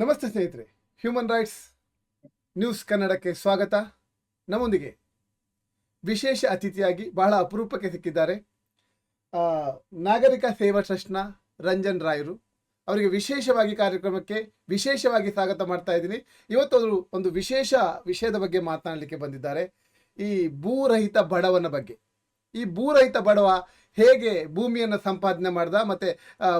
ನಮಸ್ತೆ ಸ್ನೇಹಿತರೆ. Human rights news ಕನ್ನಡಕ್ಕೆ ಸ್ವಾಗತ. ನಮ್ಮೊಂದಿಗೆ ವಿಶೇಷ ಅತಿಥಿಯಾಗಿ ಬಹಳ ಅಪರೂಪಕ್ಕೆ ಸಿಕ್ಕಿದ್ದಾರೆ. ನಾಗರಿಕ ಸೇವಾ ಟ್ರಸ್ಟ್ನ ರಂಜನ್ ರಾಯರು. ಅವರಿಗೆ ವಿಶೇಷವಾಗಿ ಕಾರ್ಯಕ್ರಮಕ್ಕೆ ವಿಶೇಷವಾಗಿ ಸ್ವಾಗತ ಮಾಡ್ತಾ ಇದ್ದೀನಿ. ಇವತ್ತು ಅವರು ಒಂದು ವಿಶೇಷ ವಿಷಯದ ಬಗ್ಗೆ ಮಾತನಾಡಲಿಕ್ಕೆ ಬಂದಿದ್ದಾರೆ. ಈ ಭೂರಹಿತ ಬಡವನ ಬಗ್ಗೆ. ಈ ಭೂರಹಿತ ಬಡವ ಹೇಗೆ ಭೂಮಿಯನ್ನು ಸಂಪಾದನೆ ಮಾಡ್ದ ಮತ್ತೆ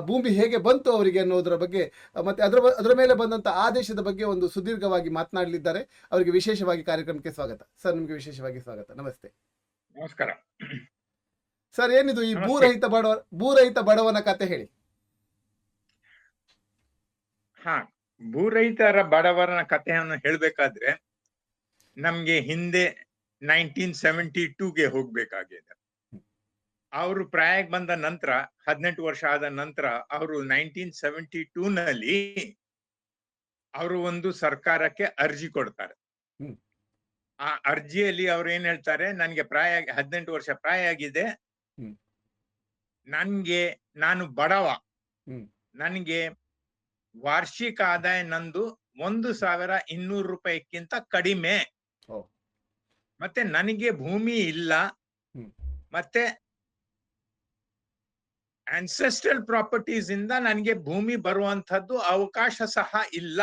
ಭೂಮಿ ಹೇಗೆ ಬಂತು ಅವರಿಗೆ ಅನ್ನೋದರ ಬಗ್ಗೆ ಮತ್ತೆ ಅದರ ಅದರ ಮೇಲೆ ಬಂದಂತ ಆದೇಶದ ಬಗ್ಗೆ ಒಂದು ಸುದೀರ್ಘವಾಗಿ ಮಾತನಾಡಲಿದ್ದಾರೆ. ಅವರಿಗೆ ವಿಶೇಷವಾಗಿ ಕಾರ್ಯಕ್ರಮಕ್ಕೆ ಸ್ವಾಗತ. ಸರ್ ನಿಮಗೆ ವಿಶೇಷವಾಗಿ ಸ್ವಾಗತ. ನಮಸ್ತೆ. ನಮಸ್ಕಾರ. ಸರ್ ಏನಿದು ಈ. ಭೂರಹಿತ ಬಡವ ಭೂರಹಿತ ಬಡವನ ಕತೆ ಹೇಳಿ. ಹಾ ಭೂರಹಿತರ ಬಡವರನ ಕಥೆಯನ್ನು ಹೇಳ್ಬೇಕಾದ್ರೆ ನಮ್ಗೆ ಹಿಂದೆ ನೈನ್ಟೀನ್ ಸೆವೆಂಟಿ ಟೂಗೆ ಹೋಗ್ಬೇಕಾಗಿದೆ. ಅವರು ಪ್ರಾಯಕ್ಕೆ ಬಂದ ನಂತರ ಹದಿನೆಂಟು ವರ್ಷ ಆದ ನಂತರ ಅವರು ನೈನ್ಟೀನ್ ಸೆವೆಂಟಿ ಟೂ ನಲ್ಲಿ ಅವರು ಒಂದು ಸರ್ಕಾರಕ್ಕೆ ಅರ್ಜಿ ಕೊಡ್ತಾರೆ. ಆ ಅರ್ಜಿಯಲ್ಲಿ ಅವ್ರು ಏನ್ ಹೇಳ್ತಾರೆ ನನ್ಗೆ ಪ್ರಾಯ ಹದಿನೆಂಟು ವರ್ಷ ಪ್ರಾಯ ಆಗಿದೆ. ನನ್ಗೆ ನಾನು ಬಡವ ನನಗೆ ವಾರ್ಷಿಕ ಆದಾಯ ನಂದು ಒಂದು ಸಾವಿರ ಇನ್ನೂರು ರೂಪಾಯಿಕ್ಕಿಂತ ಕಡಿಮೆ. ಮತ್ತೆ ನನಗೆ ಭೂಮಿ ಇಲ್ಲ. ಮತ್ತೆ ಆನ್ಸೆಸ್ಟ್ರಲ್ ಪ್ರಾಪರ್ಟೀಸ್ ಇಂದ ನನಗೆ ಭೂಮಿ ಬರುವಂತದ್ದು ಅವಕಾಶ ಸಹ ಇಲ್ಲ.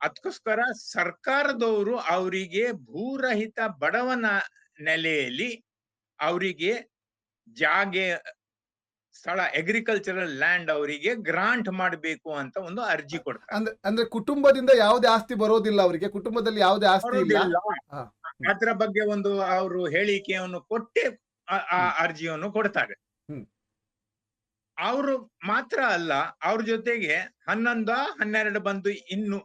ಅದಕ್ಕೋಸ್ಕರ ಸರ್ಕಾರದವರು ಅವರಿಗೆ ಭೂರಹಿತ ಬಡವನ ನೆಲೆಯಲ್ಲಿ ಅವರಿಗೆ ಜಾಗೆ ಸ್ಥಳ ಅಗ್ರಿಕಲ್ಚರಲ್ ಲ್ಯಾಂಡ್ ಅವರಿಗೆ ಗ್ರಾಂಟ್ ಮಾಡಬೇಕು ಅಂತ ಒಂದು ಅರ್ಜಿ ಕೊಡ್ತಾರೆ ಅಂದ್ರೆ ಅಂದ್ರೆ ಕುಟುಂಬದಿಂದ ಯಾವುದೇ ಆಸ್ತಿ ಬರೋದಿಲ್ಲ ಅವರಿಗೆ ಕುಟುಂಬದಲ್ಲಿ ಯಾವುದೇ ಆಸ್ತಿ ಇಲ್ಲ. ಅದರ ಬಗ್ಗೆ ಒಂದು ಅವರು ಹೇಳಿಕೆಯನ್ನು ಕೊಟ್ಟೆ ಆ-. ಅರ್ಜಿಯನ್ನು ಕೊಡ್ತಾರೆ. ಅವರು ಮಾತ್ರ ಅಲ್ಲ ಅವ್ರ ಜೊತೆಗೆ ಹನ್ನೊಂದ ಹನ್ನೆರಡು ಬಂದು ಇನ್ನು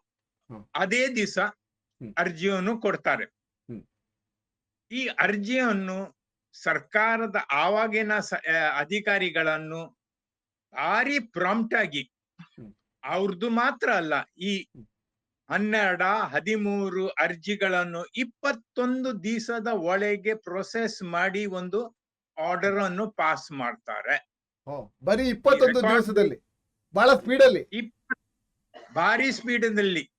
ಅದೇ ದಿವಸ ಅರ್ಜಿಯನ್ನು ಕೊಡ್ತಾರೆ. ಈ ಅರ್ಜಿಯನ್ನು ಸರ್ಕಾರದ ಆವಾಗಿನ ಅಧಿಕಾರಿಗಳನ್ನು ಭಾರಿ ಪ್ರಾಂಪ್ಟ್ ಆಗಿ ಅವ್ರದ್ದು ಮಾತ್ರ ಅಲ್ಲ ಈ. ಹನ್ನೆರಡ ಹದಿಮೂರು ಅರ್ಜಿಗಳನ್ನು ಇಪ್ಪತ್ತೊಂದು ದಿವಸದ ಒಳಗೆ ಪ್ರೊಸೆಸ್ ಮಾಡಿ ಒಂದು ಆರ್ಡರ್ ಅನ್ನು ಪಾಸ್ ಮಾಡ್ತಾರೆ. ಬರೀ ಇಪ್ಪತ್ತೊಂದು ದಿವಸದಲ್ಲಿ ಬಹಳ ಸ್ಪೀಡ್ ಅಲ್ಲಿ ಭಾರಿ ಸ್ಪೀಡ್ನಲ್ಲಿ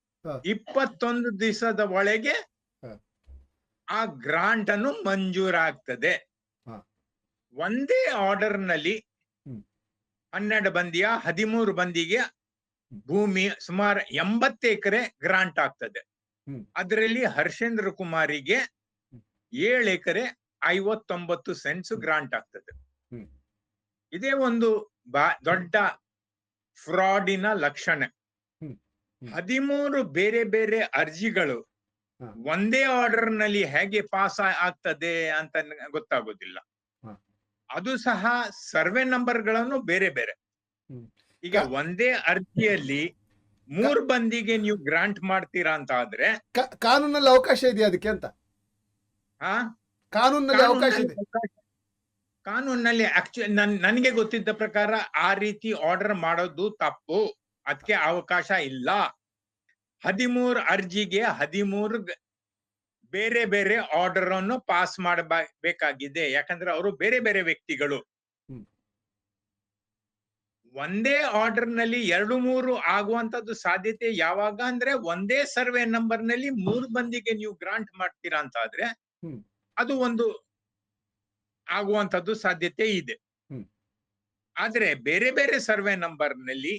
ಇಪ್ಪತ್ತೊಂದು ದಿವಸದ ಒಳಗೆ ಆ ಗ್ರಾಂಟ್ ಅನ್ನು ಮಂಜೂರಾಗ್ತದೆ. ಒಂದೇ ಆರ್ಡರ್ನಲ್ಲಿ. ಹನ್ನೆರಡು ಬಂದಿಯ ಹದಿಮೂರು ಬಂದಿಗೆ ಭೂಮಿ ಸುಮಾರು ಎಂಬತ್ತು ಎಕರೆ ಗ್ರಾಂಟ್ ಆಗ್ತದೆ. ಅದರಲ್ಲಿ ಹರ್ಷೇಂದ್ರ ಕುಮಾರಿಗೆ. ಏಳು ಎಕರೆ ಐವತ್ತೊಂಬತ್ತು ಸೆಂಟ್ಸ್ ಗ್ರಾಂಟ್ ಆಗ್ತದೆ. ಇದೇ ಒಂದು ಬಾ ದೊಡ್ಡ ಫ್ರಾಡಿನ ಲಕ್ಷಣ. ಹದಿಮೂರು ಬೇರೆ ಬೇರೆ ಅರ್ಜಿಗಳು ಒಂದೇ ಆರ್ಡರ್ನಲ್ಲಿ ಹೇಗೆ ಪಾಸ್ ಆಗ್ತದೆ ಅಂತ ಗೊತ್ತಾಗೋದಿಲ್ಲ. ಅದು ಸಹ ಸರ್ವೆ ನಂಬರ್ಗಳನ್ನು ಬೇರೆ. ಬೇರೆ ಈಗ ಒಂದೇ ಅರ್ಜಿಯಲ್ಲಿ ಮೂರ್ ಬಂದಿಗೆ ನೀವು ಗ್ರಾಂಟ್ ಮಾಡ್ತೀರಾ ಅಂತ ಆದ್ರೆ ಕಾನೂನಲ್ಲಿ ಅವಕಾಶ ಇದೆಯಾ ಅದಕ್ಕೆ ಅಂತ? ಕಾನೂನಲ್ಲಿ ಅವಕಾಶ ಇದೆ. ಕಾನೂನಲ್ಲಿ ಕಾನೂನಲ್ಲಿ ಆಕ್ಚುಲಿ ನನ್ ನನಗೆ ಗೊತ್ತಿದ್ದ ಪ್ರಕಾರ ಆ ರೀತಿ ಆರ್ಡರ್ ಮಾಡೋದು ತಪ್ಪು. ಅದಕ್ಕೆ ಅವಕಾಶ ಇಲ್ಲ. ಹದಿಮೂರು ಅರ್ಜಿಗೆ ಹದಿಮೂರು ಬೇರೆ ಬೇರೆ ಆರ್ಡರ್ ಅನ್ನು ಪಾಸ್ ಮಾಡಬೇಕಾಗಿದೆ. ಯಾಕಂದ್ರೆ ಅವರು ಬೇರೆ ಬೇರೆ ವ್ಯಕ್ತಿಗಳು. ಒಂದೇ ಆರ್ಡರ್ನಲ್ಲಿ ಎರಡು ಮೂರು ಆಗುವಂತದ್ದು ಸಾಧ್ಯತೆ ಯಾವಾಗ ಅಂದ್ರೆ ಒಂದೇ ಸರ್ವೆ ನಂಬರ್ನಲ್ಲಿ ಮೂರು ಮಂದಿಗೆ ನೀವು ಗ್ರಾಂಟ್ ಮಾಡ್ತೀರಾ ಅಂತ ಆದ್ರೆ ಅದು ಒಂದು ಆಗುವಂತದ್ದು ಸಾಧ್ಯತೆ ಇದೆ. ಆದ್ರೆ ಬೇರೆ ಬೇರೆ ಸರ್ವೆ ನಂಬರ್ನಲ್ಲಿ.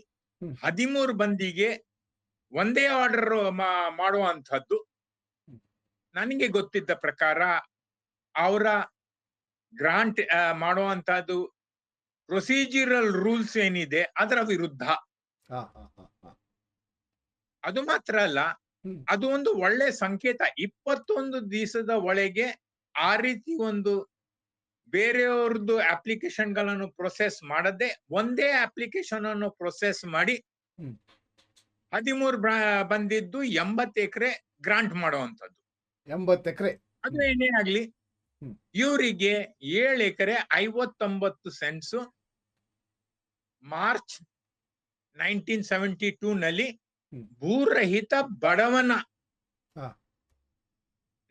ಹದಿಮೂರು ಬಂದಿಗೆ ಒಂದೇ ಆರ್ಡರ್ ಮಾಡುವಂತದ್ದು ನನಗೆ ಗೊತ್ತಿದ್ದ ಪ್ರಕಾರ ಅವರ ಗ್ರಾಂಟ್ ಮಾಡುವಂತದ್ದು ಪ್ರೊಸೀಜರಲ್ ರೂಲ್ಸ್ ಏನಿದೆ ಅದರ ವಿರುದ್ಧ. ಅದು ಮಾತ್ರ ಅಲ್ಲ ಅದು ಒಂದು ಒಳ್ಳೆ ಸಂಕೇತ. ಇಪ್ಪತ್ತೊಂದು ದಿವಸದ ಒಳಗೆ ಆ ರೀತಿ ಒಂದು ಬೇರೆಯವ್ರದ್ದು ಅಪ್ಲಿಕೇಶನ್ಗಳನ್ನು ಪ್ರೊಸೆಸ್ ಮಾಡದೆ ಒಂದೇ ಅಪ್ಲಿಕೇಶನ್ ಅನ್ನು ಪ್ರೊಸೆಸ್ ಮಾಡಿ. ಹದಿಮೂರು ಬಂದಿದ್ದು ಎಂಬತ್ತು ಎಕರೆ ಗ್ರಾಂಟ್ ಮಾಡುವಂತದ್ದು ಎಂಬತ್ತು ಎಕರೆ ಅದು ಏನೇ ಆಗ್ಲಿ. ಇವರಿಗೆ ಏಳು ಎಕರೆ ಐವತ್ತೊಂಬತ್ತು cents March nineteen seventy two ನಲ್ಲಿ ಭೂರಹಿತ ಬಡವನ.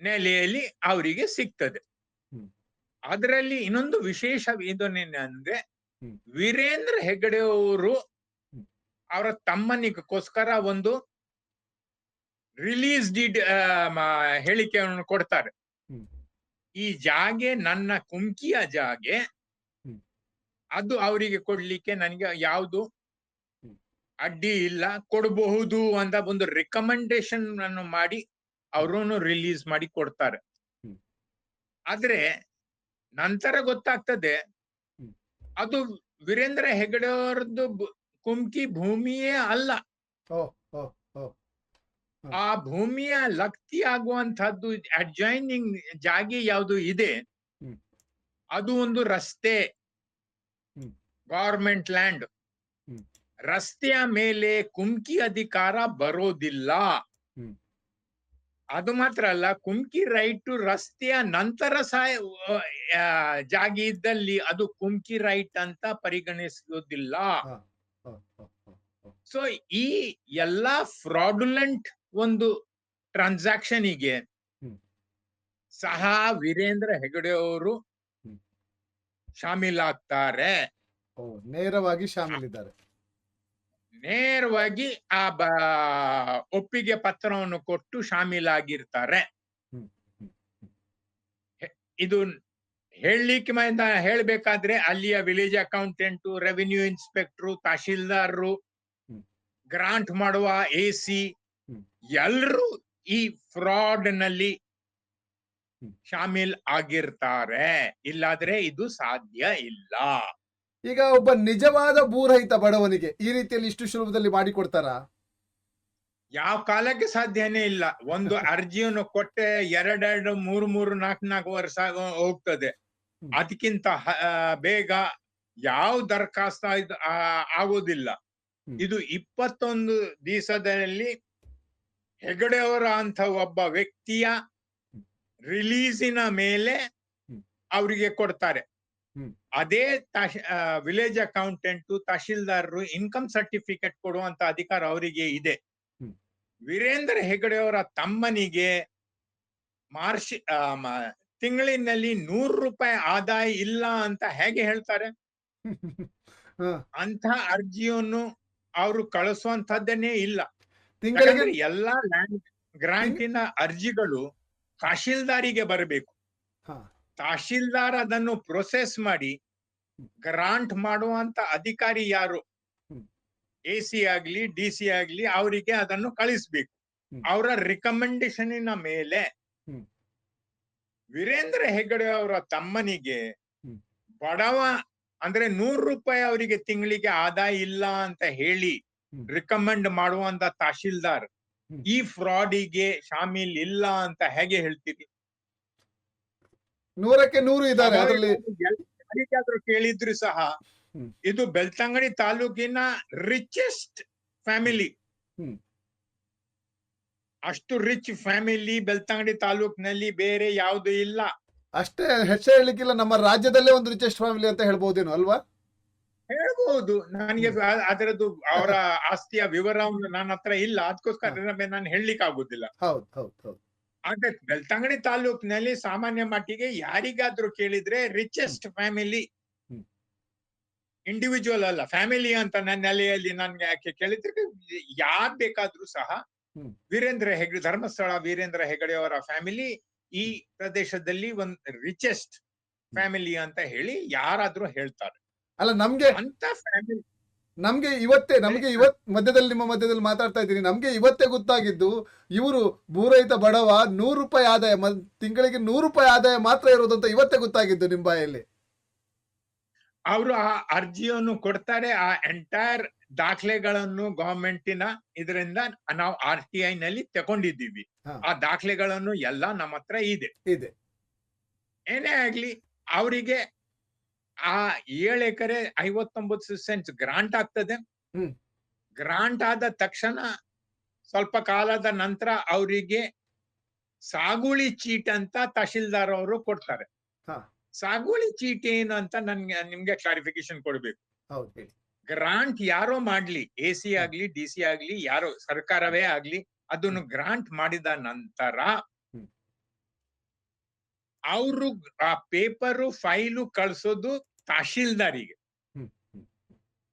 ನೆಲೆಯಲ್ಲಿ ಅವರಿಗೆ ಸಿಗ್ತದೆ. ಅದರಲ್ಲಿ ಇನ್ನೊಂದು ವಿಶೇಷ ವೇದನೆ ಹ್ಮ್. ವೀರೇಂದ್ರ ಹೆಗಡೆ ಅವರು ಅವರ ತಮ್ಮನಿಗೋಸ್ಕರ ಒಂದು ರಿಲೀಸ್ ಡಿಡ್ ಹೇಳಿಕೆಯನ್ನು ಕೊಡ್ತಾರೆ. ಈ ಜಾಗೆ ನನ್ನ ಕುಮ್ಕಿಯ ಜಾಗೆ ಅದು ಅವರಿಗೆ ಕೊಡ್ಲಿಕ್ಕೆ ನನಗೆ ಯಾವುದು. ಅಡ್ಡಿ ಇಲ್ಲ ಕೊಡಬಹುದು ಅಂತ ಒಂದು ರಿಕಮೆಂಡೇಶನ್ ಅನ್ನು ಮಾಡಿ ಅವರನ್ನು ರಿಲೀಸ್ ಮಾಡಿ ಕೊಡ್ತಾರೆ. ಆದ್ರೆ ನಂತರ ಗೊತ್ತಾಗ್ತದೆ ಅದು ವೀರೇಂದ್ರ ಹೆಗಡೆ ಅವರದ್ದು ಕುಮ್ಕಿ ಭೂಮಿಯೇ ಅಲ್ಲ ಆ ಭೂಮಿಯ ಲಕ್ತಿ ಆಗುವಂತಹದ್ದು ಅಡ್ಜೈನಿಂಗ್ ಜಾಗಿ ಯಾವುದು ಇದೆ. ಅದು ಒಂದು ರಸ್ತೆ. Government land. ರಸ್ತೆಯ ಮೇಲೆ ಕುಮ್ಕಿ ಅಧಿಕಾರ ಬರೋದಿಲ್ಲ. ಅದು ಮಾತ್ರ ಅಲ್ಲ ಕುಮ್ಕಿ ರೈಟ್ ರಸ್ತೆಯ ನಂತರ ಸಹ ಜಾಗ ಇದ್ದಲ್ಲಿ ಅದು ಕುಮ್ಕಿ ರೈಟ್ ಅಂತ ಓ ಸೊ ಈ ಎಲ್ಲಾ ಫ್ರಾಡುಲೆಂಟ್ ಒಂದು ಟ್ರಾನ್ಸಾಕ್ಷನ್ಗೆ ಹ್ಮ್. ಸಹ ವೀರೇಂದ್ರ ಹೆಗಡೆ ಅವರು. ಶಾಮೀಲಾಗ್ತಾರೆ ನೇರವಾಗಿ ಶಾಮೀಲಿದ್ದಾರೆ ನೇರವಾಗಿ ಆ ಬ ಒಪ್ಪಿಗೆ ಪತ್ರವನ್ನು ಕೊಟ್ಟು ಶಾಮೀಲಾಗಿರ್ತಾರೆ. ಇದು ಹೇಳಲಿಕ್ಕೆ ಮೈಂದ ಹೇಳ್ಬೇಕಾದ್ರೆ ಅಲ್ಲಿಯ ವಿಲೇಜ್ ಅಕೌಂಟೆಂಟ್ ರೆವಿನ್ಯೂ ಇನ್ಸ್ಪೆಕ್ಟ್ರು ತಹಶೀಲ್ದಾರರು ಗ್ರಾಂಟ್ ಮಾಡುವ ಎ ಸಿ ಎಲ್ಲರೂ ಈ ಫ್ರಾಡ್ನಲ್ಲಿ. ಶಾಮೀಲ್ ಆಗಿರ್ತಾರೆ. ಇಲ್ಲಾದ್ರೆ ಇದು ಸಾಧ್ಯ ಇಲ್ಲ. ಈಗ ಒಬ್ಬ ನಿಜವಾದ ಭೂರಹಿತ ಬಡವನಿಗೆ ಈ ರೀತಿಯಲ್ಲಿ ಇಷ್ಟು ಸುಲಭದಲ್ಲಿ ಮಾಡಿಕೊಡ್ತಾರ ಯಾವ ಕಾಲಕ್ಕೆ ಸಾಧ್ಯನೇ ಇಲ್ಲ ಒಂದು ಅರ್ಜಿಯನ್ನು ಕೊಟ್ಟೆ ಎರಡೆರಡು ಮೂರು ಮೂರು ನಾಲ್ಕು ನಾಲ್ಕು ವರ್ಷ ಹೋಗ್ತದೆ ಅದಕ್ಕಿಂತ ಬೇಗ ಯಾವ ದರಖಾಸ್ತ ಆಗೋದಿಲ್ಲ. ಇದು ಇಪ್ಪತ್ತೊಂದು ದಿವಸದಲ್ಲಿ ಹೆಗಡೆಯವರ ಅಂತ ಒಬ್ಬ ವ್ಯಕ್ತಿಯ. ರಿಲೀಸಿನ ಮೇಲೆ. ಅವರಿಗೆ ಕೊಡ್ತಾರೆ. ಅದೇ ವಿಲೇಜ್ ಅಕೌಂಟೆಂಟ್ ತಹಶೀಲ್ದಾರರು ಇನ್ಕಮ್ ಸರ್ಟಿಫಿಕೇಟ್ ಕೊಡುವಂತ ಅಧಿಕಾರ ಅವರಿಗೆ ಇದೆ. ವೀರೇಂದ್ರ ಹೆಗಡೆಯವರ ತಮ್ಮನಿಗೆ ಮಾರ್ಚ್ ತಿಂಗಳಿನಲ್ಲಿ ನೂರು ರೂಪಾಯಿ ಆದಾಯ ಇಲ್ಲ ಅಂತ ಹೇಗೆ ಹೇಳ್ತಾರೆ? ಅಂತ ಅರ್ಜಿಯನ್ನು ಅವರು ಕಳಿಸುವಂತದ್ದನ್ನೇ ಇಲ್ಲ. ಎಲ್ಲಾ ಲ್ಯಾಂಡ್ ಗ್ರಾಂಟಿನ ಅರ್ಜಿಗಳು ತಹಶೀಲ್ದಾರಿಗೆ ಬರಬೇಕು. ತಹಶೀಲ್ದಾರ್ ಅದನ್ನು ಪ್ರೊಸೆಸ್ ಮಾಡಿ ಗ್ರಾಂಟ್ ಮಾಡುವಂತ ಅಧಿಕಾರಿ ಯಾರು. ಎ ಸಿ ಆಗ್ಲಿ ಡಿ ಸಿ ಆಗ್ಲಿ ಅವರಿಗೆ ಅದನ್ನು ಕಳಿಸ್ಬೇಕು. ಅವರ ರಿಕಮೆಂಡೇಶನಿನ ಮೇಲೆ ವೀರೇಂದ್ರ ಹೆಗಡೆ ಅವರ ತಮ್ಮನಿಗೆ ಬಡವ ಅಂದ್ರೆ ನೂರು ರೂಪಾಯಿ ಅವರಿಗೆ ತಿಂಗಳಿಗೆ ಆದಾಯ ಇಲ್ಲ ಅಂತ ಹೇಳಿ. ರಿಕಮೆಂಡ್ ಮಾಡುವಂತ ತಹಶೀಲ್ದಾರ್. ಈ ಫ್ರಾಡಿಗೆ ಶಾಮೀಲ್ ಇಲ್ಲ ಅಂತ ಹೇಗೆ ಹೇಳ್ತೀರಿ ನೂರಕ್ಕೆ ನೂರು ಇದ್ದಾರೆ ಅದರಲ್ಲಿ ಕೇಳಿದ್ರು ಸಹ. ಇದು ಬೆಳ್ತಂಗಡಿ ತಾಲೂಕಿನ ರಿಚೆಸ್ಟ್ ಫ್ಯಾಮಿಲಿ ಹ್ಮ್. ಅಷ್ಟು ರಿಚ್ ಫ್ಯಾಮಿಲಿ ಬೆಳ್ತಂಗಡಿ ತಾಲೂಕಿನಲ್ಲಿ ಬೇರೆ ಯಾವುದು ಇಲ್ಲ. ಅಷ್ಟೇ ಹೆಚ್ಚು ಹೇಳಿಕ್ಕಿಲ್ಲ ನಮ್ಮ ರಾಜ್ಯದಲ್ಲೇ ಒಂದು ರಿಚೆಸ್ಟ್ ಫ್ಯಾಮಿಲಿ ಅಂತ ಹೇಳ್ಬಹುದೇನು ಅಲ್ವಾ? ಹೇಳ್ಬಹುದು ನನಗೆ ಅದರದ್ದು ಅವರ ಆಸ್ತಿಯ ವಿವರವನ್ನು ನನ್ನ ಹತ್ರ ಇಲ್ಲ. ಅದಕ್ಕೋಸ್ಕರ ನಾನು ಹೇಳಲಿಕ್ಕೆ ಆಗುದಿಲ್ಲ ಹೌದು ಹೌದು ಹೌದು. ಆದ್ರೆ ಬೆಳ್ತಂಗಡಿ ತಾಲೂಕಿನಲ್ಲಿ ಸಾಮಾನ್ಯ ಮಟ್ಟಿಗೆ ಯಾರಿಗಾದ್ರೂ ಕೇಳಿದ್ರೆ ರಿಚೆಸ್ಟ್ ಫ್ಯಾಮಿಲಿ ಇಂಡಿವಿಜುವಲ್ ಅಲ್ಲ. ಫ್ಯಾಮಿಲಿ ಅಂತ ನನ್ನ ನೆಲೆಯಲ್ಲಿ ನನ್ಗೆ ಯಾಕೆ ಕೇಳಿದ್ರೆ ಯಾರ್ ಬೇಕಾದ್ರೂ ಸಹ ವೀರೇಂದ್ರ ಹೆಗಡೆ ಧರ್ಮಸ್ಥಳ ವೀರೇಂದ್ರ ಹೆಗಡೆ ಅವರ ಫ್ಯಾಮಿಲಿ ಈ ಪ್ರದೇಶದಲ್ಲಿ ಒಂದ್ ರಿಚೆಸ್ಟ್ ಫ್ಯಾಮಿಲಿ ಅಂತ ಹೇಳಿ ಯಾರಾದ್ರೂ ಹೇಳ್ತಾರೆ. ಅಲ್ಲ ನಮ್ಗೆ ಅಂತ ಫ್ಯಾಮಿಲಿ ನಮ್ಗೆ ಇವತ್ತೇ ನಮ್ಗೆ ಇವತ್ ಮಧ್ಯದಲ್ಲಿ ನಿಮ್ಮ ಮಧ್ಯದಲ್ಲಿ ಮಾತಾಡ್ತಾ ಇದ್ದೀನಿ. ನಮ್ಗೆ ಇವತ್ತೇ ಗೊತ್ತಾಗಿದ್ದು ಇವರು ಭೂರಹಿತ ಬಡವ ನೂರು ರೂಪಾಯಿ ಆದಾಯ ತಿಂಗಳಿಗೆ ನೂರು ರೂಪಾಯಿ ಆದಾಯ ಮಾತ್ರ ಇರೋದು ಅಂತ ಇವತ್ತೇ ಗೊತ್ತಾಗಿದ್ದು ನಿಮ್ಮ ಬಾಯಲ್ಲಿ. ಅವರು ಆ ಅರ್ಜಿಯನ್ನು ಕೊಡ್ತಾರೆ ಆ ಎಂಟೈರ್ ದಾಖಲೆಗಳನ್ನು ಗವರ್ಮೆಂಟಿನ ಇದರಿಂದ ನಾವು ಆರ್ ಟಿ ಐ ನಲ್ಲಿ ತಗೊಂಡಿದ್ದೀವಿ ಆ ದಾಖಲೆಗಳನ್ನು ಎಲ್ಲ ನಮ್ಮ ಹತ್ರ ಇದೆ. ಇದೆ. ಏನೇ ಆಗ್ಲಿ ಅವರಿಗೆ ಆ ಏಳು ಎಕರೆ ಐವತ್ತೊಂಬತ್ತು ಸೆಂಟ್ಸ್ ಗ್ರಾಂಟ್ ಆಗ್ತದೆ. ಗ್ರಾಂಟ್ ಆದ ತಕ್ಷಣ ಸ್ವಲ್ಪ ಕಾಲದ ನಂತರ ಅವರಿಗೆ ಸಾಗುಳಿ ಚೀಟ್ ಅಂತ ತಹಶೀಲ್ದಾರ್ ಅವರು ಕೊಡ್ತಾರೆ ಹಾ. ಸಾಗುಳಿ ಚೀಟ್ ಏನು ಅಂತ ನನ್ಗೆ ನಿಮ್ಗೆ ಕ್ಲಾರಿಫಿಕೇಶನ್ ಕೊಡ್ಬೇಕು ಹೌದು ಗ್ರಾಂಟ್ ಯಾರೋ ಮಾಡ್ಲಿ ಎ ಸಿ ಆಗ್ಲಿ ಡಿ ಸಿ ಆಗ್ಲಿ ಯಾರೋ ಸರ್ಕಾರವೇ ಆಗ್ಲಿ ಅದನ್ನು ಗ್ರಾಂಟ್ ಮಾಡಿದ ನಂತರ. ಅವರು ಆ ಪೇಪರು ಫೈಲು ಕಳ್ಸೋದು ತಹಶೀಲ್ದಾರಿಗೆ.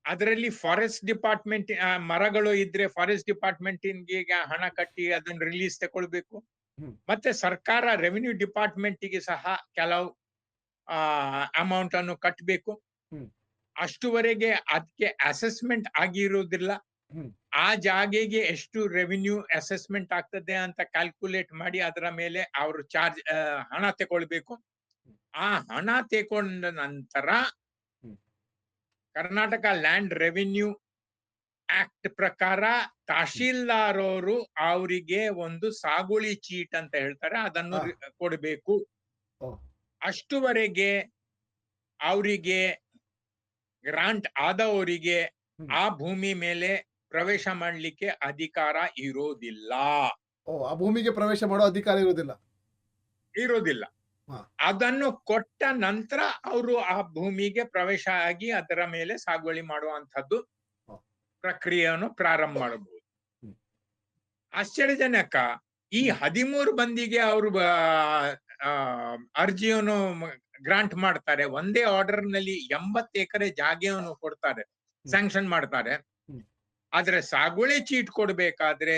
ಅದರಲ್ಲಿ ಫಾರೆಸ್ಟ್ ಡಿಪಾರ್ಟ್ಮೆಂಟ್ ಮರಗಳು ಇದ್ರೆ ಫಾರೆಸ್ಟ್ ಡಿಪಾರ್ಟ್ಮೆಂಟ್ಗೆ ಹಣ ಕಟ್ಟಿ ಅದನ್ನ ರಿಲೀಸ್ ತಗೊಳ್ಬೇಕು. ಮತ್ತೆ ಸರ್ಕಾರ ರೆವಿನ್ಯೂ ಡಿಪಾರ್ಟ್ಮೆಂಟ್ಗೆ ಸಹ ಕೆಲವು ಅಮೌಂಟ್ ಅನ್ನು ಕಟ್ಟಬೇಕು. ಅಷ್ಟುವರೆಗೆ ಅದಕ್ಕೆ ಅಸೆಸ್ಮೆಂಟ್ ಆಗಿರೋದಿಲ್ಲ. ಆ ಜಾಗೆಗೆ ಎಷ್ಟು ರೆವಿನ್ಯೂ ಅಸೆಸ್ಮೆಂಟ್ ಆಗ್ತದೆ ಅಂತ ಕ್ಯಾಲ್ಕುಲೇಟ್ ಮಾಡಿ ಅದರ ಮೇಲೆ ಅವರು ಚಾರ್ಜ್ ಹಣ ತಗೊಳ್ಬೇಕು. ಆ ಹಣ ತೆಕೊಂಡ ನಂತರ ಕರ್ನಾಟಕ ಲ್ಯಾಂಡ್ ರೆವಿನ್ಯೂ ಆಕ್ಟ್ ಪ್ರಕಾರ ತಹಶೀಲ್ದಾರ್ ಅವರು ಅವರಿಗೆ ಒಂದು ಸಾಗುಳಿ ಚೀಟ್ ಅಂತ ಹೇಳ್ತಾರೆ. ಅದನ್ನು ಕೊಡಬೇಕು. ಅಷ್ಟುವರೆಗೆ ಅವರಿಗೆ ಗ್ರಾಂಟ್ ಆದವರಿಗೆ ಆ ಭೂಮಿ ಮೇಲೆ ಪ್ರವೇಶ ಮಾಡಲಿಕ್ಕೆ ಅಧಿಕಾರ ಇರೋದಿಲ್ಲ. ಓ ಆ ಭೂಮಿಗೆ ಪ್ರವೇಶ ಮಾಡೋ ಅಧಿಕಾರ ಇರೋದಿಲ್ಲ. ಇರೋದಿಲ್ಲ. ಅದನ್ನು ಕೊಟ್ಟ ನಂತರ ಅವರು ಆ ಭೂಮಿಗೆ ಪ್ರವೇಶ ಆಗಿ ಅದರ ಮೇಲೆ ಸಾಗುವಳಿ ಮಾಡುವಂತದ್ದು. ಪ್ರಕ್ರಿಯೆಯನ್ನು ಪ್ರಾರಂಭ ಮಾಡಬಹುದು. ಆಶ್ಚರ್ಯಜನಕ ಈ ಹದಿಮೂರು ಮಂದಿಗೆ ಅವರು ಅರ್ಜಿಯನ್ನು ಗ್ರಾಂಟ್ ಮಾಡ್ತಾರೆ ಒಂದೇ ಆರ್ಡರ್ನಲ್ಲಿ ಎಂಬತ್ತು ಎಕರೆ ಜಾಗೆಯನ್ನು ಕೊಡ್ತಾರೆ ಸ್ಯಾಂಕ್ಷನ್ ಮಾಡ್ತಾರೆ. ಆದ್ರೆ ಸಾಗುವಳಿ ಚೀಟ್ ಕೊಡ್ಬೇಕಾದ್ರೆ.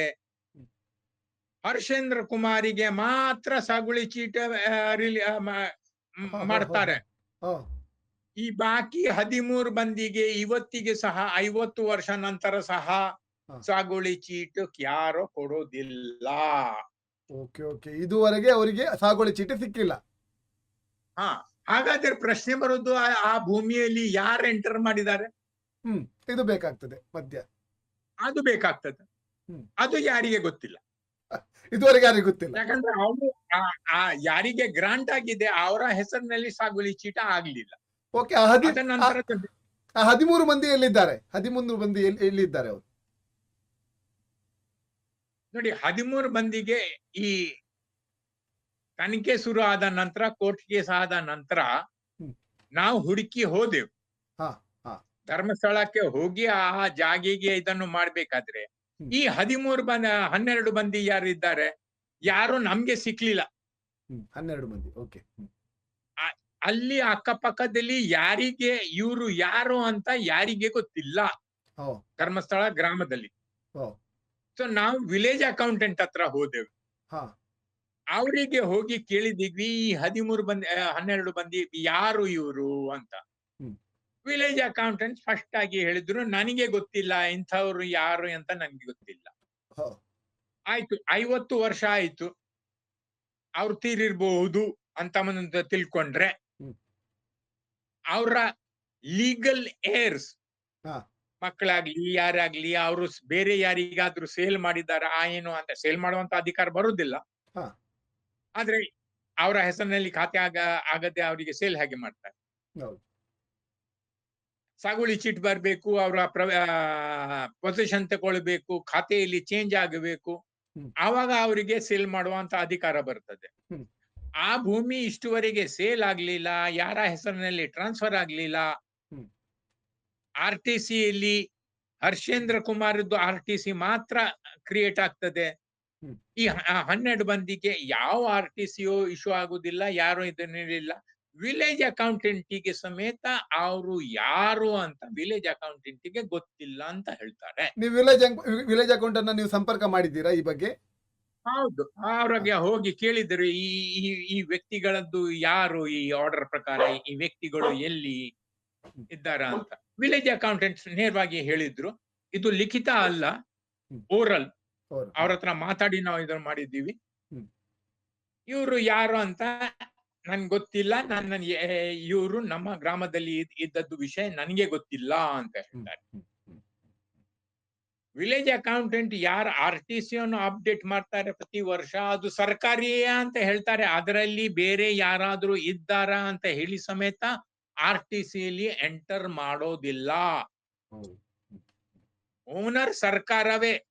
ಹರ್ಷೇಂದ್ರ ಕುಮಾರಿಗೆ ಮಾತ್ರ ಸಾಗುಳಿ ಚೀಟ ಮಾಡ್ತಾರೆ. ಈ ಬಾಕಿ ಹದಿಮೂರು ಮಂದಿಗೆ ಇವತ್ತಿಗೆ ಸಹ ಐವತ್ತು ವರ್ಷ ನಂತರ ಸಹ ಸಾಗುಳಿ ಚೀಟ್ ಯಾರೋ ಕೊಡೋದಿಲ್ಲ. Okay okay. ಇದುವರೆಗೆ ಅವರಿಗೆ ಸಾಗುಳಿ ಚೀಟಿ ಸಿಕ್ಕಿಲ್ಲ. ಹಾ ಹಾಗಾದ್ರೆ ಪ್ರಶ್ನೆ ಬರೋದು ಆ- ಭೂಮಿಯಲ್ಲಿ ಯಾರು ಎಂಟರ್ ಮಾಡಿದ್ದಾರೆ? ಹ್ಮ್ ಇದು ಬೇಕಾಗ್ತದೆ ಮಧ್ಯ. ಅದು ಬೇಕಾಗ್ತದೆ. ಅದು ಯಾರಿಗೆ ಗೊತ್ತಿಲ್ಲ. ಇದುವರೆಗೆ ಯಾರಿಗೆ ಗೊತ್ತಿಲ್ಲ ಯಾಕಂದ್ರೆ ಅವರು ಆ ಯಾರಿಗೆ ಗ್ರಾಂಟ್ ಆಗಿದೆ ಅವರ ಹೆಸರಿನಲ್ಲಿ ಸಾಗುವಳಿ ಚೀಟ ಆಗ್ಲಿಲ್ಲ ಓಕೆ ಹದಿಮೂರು ಮಂದಿ ಎಲ್ಲಿದ್ದಾರೆ ಹದಿಮೂರು ಮಂದಿ ಎಲ್ಲಿದ್ದಾರೆ ಅವರು ನೋಡಿ ಹದಿಮೂರು ಮಂದಿಗೆ ಈ ತನಿಖೆ ಶುರು ಆದ ನಂತರ ಕೋರ್ಟ್ ಕೇಸ್ ಆದ ನಂತರ. ನಾವು ಹುಡುಕಿ ಹೋದೆವು ಹಾ, ಹಾ. ಧರ್ಮಸ್ಥಳಕ್ಕೆ ಹೋಗಿ ಆ ಜಾಗಿಗೆ ಇದನ್ನು ಮಾಡ್ಬೇಕಾದ್ರೆ. ಈ ಹದಿಮೂರು ಬಂದ ಹನ್ನೆರಡು ಮಂದಿ ಯಾರು ಇದ್ದಾರೆ? ಯಾರು ನಮ್ಗೆ ಸಿಕ್ಲಿಲ್ಲ. ಹನ್ನೆರಡು ಮಂದಿ ಓಕೆ. ಅಲ್ಲಿ ಅಕ್ಕಪಕ್ಕದಲ್ಲಿ ಯಾರಿಗೆ ಇವರು ಯಾರು ಅಂತ ಯಾರಿಗೆ ಗೊತ್ತಿಲ್ಲ. ಧರ್ಮಸ್ಥಳ ಗ್ರಾಮದಲ್ಲಿ. ಸೊ ನಾವು ವಿಲೇಜ್ ಅಕೌಂಟೆಂಟ್ ಹತ್ರ ಹೋದೆವು. ಹಾ. ಅವರಿಗೆ ಹೋಗಿ ಕೇಳಿದಿದ್ವಿ ಈ ಹದಿಮೂರು ಬಂದಿ ಆ, ಹನ್ನೆರಡು ಮಂದಿ ಯಾರು ಇವರು ಅಂತ. ವಿಲೇಜ್ ಅಕೌಂಟೆಂಟ್ ಫಸ್ಟ್ ಆಗಿ ಹೇಳಿದ್ರು ನನಗೆ ಗೊತ್ತಿಲ್ಲ ಇಂಥವ್ರು ಯಾರು ಅಂತ ನನಗೆ ಗೊತ್ತಿಲ್ಲ ಆಯ್ತು ಐವತ್ತು ವರ್ಷ ಆಯ್ತು ಅವ್ರು ತೀರಿರ್ಬಹುದು ಅಂತ ತಿಳ್ಕೊಂಡ್ರೆ. ಅವರ ಲೀಗಲ್ ಏರ್ಸ್. ಮಕ್ಕಳಾಗ್ಲಿ ಯಾರಾಗ್ಲಿ ಅವರು ಬೇರೆ ಯಾರಿಗಾದ್ರೂ ಸೇಲ್ ಮಾಡಿದಾರ ಆ ಏನು ಅಂತ ಸೇಲ್ ಮಾಡುವಂತ ಅಧಿಕಾರ ಬರುದಿಲ್ಲ. ಆದ್ರೆ ಅವರ ಹೆಸರಿನಲ್ಲಿ ಖಾತೆ ಆಗ ಆಗದೆ ಅವರಿಗೆ ಸೇಲ್ ಹೇಗೆ ಮಾಡ್ತಾರೆ ಹೌದು ಸಾಗುವಳಿ ಚೀಟ್ ಬರಬೇಕು ಅವರ ಪೊಸಿಷನ್ ತಗೊಳ್ಬೇಕು ಖಾತೆಯಲ್ಲಿ ಚೇಂಜ್ ಆಗಬೇಕು. ಆವಾಗ ಅವರಿಗೆ ಸೇಲ್ ಮಾಡುವಂತ ಅಧಿಕಾರ ಬರ್ತದೆ. ಆ ಭೂಮಿ ಇಷ್ಟುವರೆಗೆ ಸೇಲ್ ಆಗ್ಲಿಲ್ಲ ಯಾರ ಹೆಸರಿನಲ್ಲಿ ಟ್ರಾನ್ಸ್ಫರ್ ಆಗ್ಲಿಲ್ಲ. ಆರ್ ಟಿ ಸಿಯಲ್ಲಿ ಹರ್ಷೇಂದ್ರ ಕುಮಾರದ್ದು ಆರ್ ಟಿ ಸಿ ಮಾತ್ರ ಕ್ರಿಯೇಟ್ ಆಗ್ತದೆ. ಈ ಹನ್ನೆರಡು ಮಂದಿಗೆ ಯಾವ ಆರ್ ಟಿ ಸಿಯು ಇಶ್ಯೂ ಆಗುದಿಲ್ಲ ಯಾರು ಇದನ್ನಿಲ್ಲ ವಿಲೇಜ್ ಅಕೌಂಟೆಂಟಿಗೆ ಸಮೇತ ಅವರು ಯಾರು ಅಂತ ವಿಲೇಜ್ ಅಕೌಂಟೆಂಟಿಗೆ ಗೊತ್ತಿಲ್ಲ ಅಂತ ಹೇಳ್ತಾರೆ. ನೀವು ವಿಲೇಜ್ ವಿಲೇಜ್ ಅಕೌಂಟ್ ಅನ್ನ ನೀವು ಸಂಪರ್ಕ ಮಾಡಿದ್ದೀರಾ ಈ ಬಗ್ಗೆ? ಹೌದು. ಅವ್ರಿಗೆ ಹೋಗಿ ಕೇಳಿದ್ರು ಈ ಈ ವ್ಯಕ್ತಿಗಳದ್ದು ಯಾರು? ಈ ಆರ್ಡರ್ ಪ್ರಕಾರ ಈ ವ್ಯಕ್ತಿಗಳು ಎಲ್ಲಿ ಇದ್ದಾರ ಅಂತ. ವಿಲೇಜ್ ಅಕೌಂಟೆಂಟ್ ನೇರವಾಗಿ ಹೇಳಿದ್ರು. ಇದು ಲಿಖಿತ ಅಲ್ಲ. ಓರಲ್. ಅವ್ರು ಹತ್ರ ಮಾತಾಡಿ ನಾವು ಇದನ್ನ ಮಾಡಿದ್ದೀವಿ. ಇವರು ಯಾರು ಅಂತ ನನ್ಗೆ ಗೊತ್ತಿಲ್ಲ. ನನ್ನ ಇವರು ನಮ್ಮ ಗ್ರಾಮದಲ್ಲಿ ಇದ್- ಇದ್ದದ್ದು ವಿಷಯ ನನಗೆ ಗೊತ್ತಿಲ್ಲ ಅಂತ ಹೇಳ್ತಾರೆ. ವಿಲೇಜ್ ಅಕೌಂಟೆಂಟ್ ಯಾರು ಆರ್ ಟಿ ಸಿ ಅನ್ನು ಅಪ್ಡೇಟ್ ಮಾಡ್ತಾರೆ ಪ್ರತಿ ವರ್ಷ ಅದು ಸರ್ಕಾರಿಯೇ ಅಂತ ಹೇಳ್ತಾರೆ. ಅದರಲ್ಲಿ ಬೇರೆ ಯಾರಾದ್ರೂ ಇದ್ದಾರಾ ಅಂತ ಹೇಳಿ ಸಮೇತ ಆರ್ ಟಿ ಸಿಲಿ ಎಂಟರ್ ಮಾಡೋದಿಲ್ಲ. ಓನರ್ ಸರ್ಕಾರವೇ.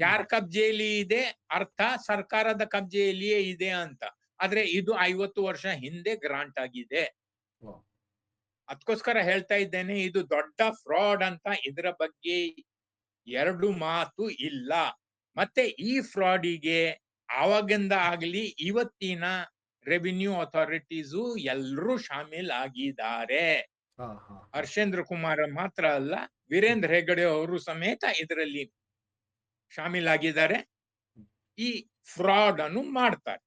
ಯಾರ ಕಬ್ಜೆಯಲ್ಲಿ ಇದೆ? ಅರ್ಥ ಸರ್ಕಾರದ ಕಬ್ಜೆಯಲ್ಲಿಯೇ ಇದೆ ಅಂತ. ಆದ್ರೆ ಇದು ಐವತ್ತು ವರ್ಷ ಹಿಂದೆ ಗ್ರಾಂಟ್ ಆಗಿದೆ. ಅದಕ್ಕೋಸ್ಕರ ಹೇಳ್ತಾ ಇದ್ದೇನೆ ಇದು ದೊಡ್ಡ ಫ್ರಾಡ್ ಅಂತ ಇದರ ಬಗ್ಗೆ ಎರಡು ಮಾತು ಇಲ್ಲ. ಮತ್ತೆ ಈ ಫ್ರಾಡಿಗೆ ಆವಾಗಿಂದ ಆಗ್ಲಿ ಇವತ್ತಿನ ರೆವಿನ್ಯೂ ಅಥಾರಿಟೀಸು ಎಲ್ರೂ ಶಾಮೀಲ್ ಆಗಿದ್ದಾರೆ. ಹರ್ಷೇಂದ್ರ ಕುಮಾರ್ ಮಾತ್ರ ಅಲ್ಲ ವೀರೇಂದ್ರ ಹೆಗಡೆ ಅವರು ಸಮೇತ ಇದರಲ್ಲಿ ಶಾಮೀಲಾಗಿದ್ದಾರೆ ಈ ಫ್ರಾಡ್ ಅನ್ನು ಮಾಡ್ತಾರೆ.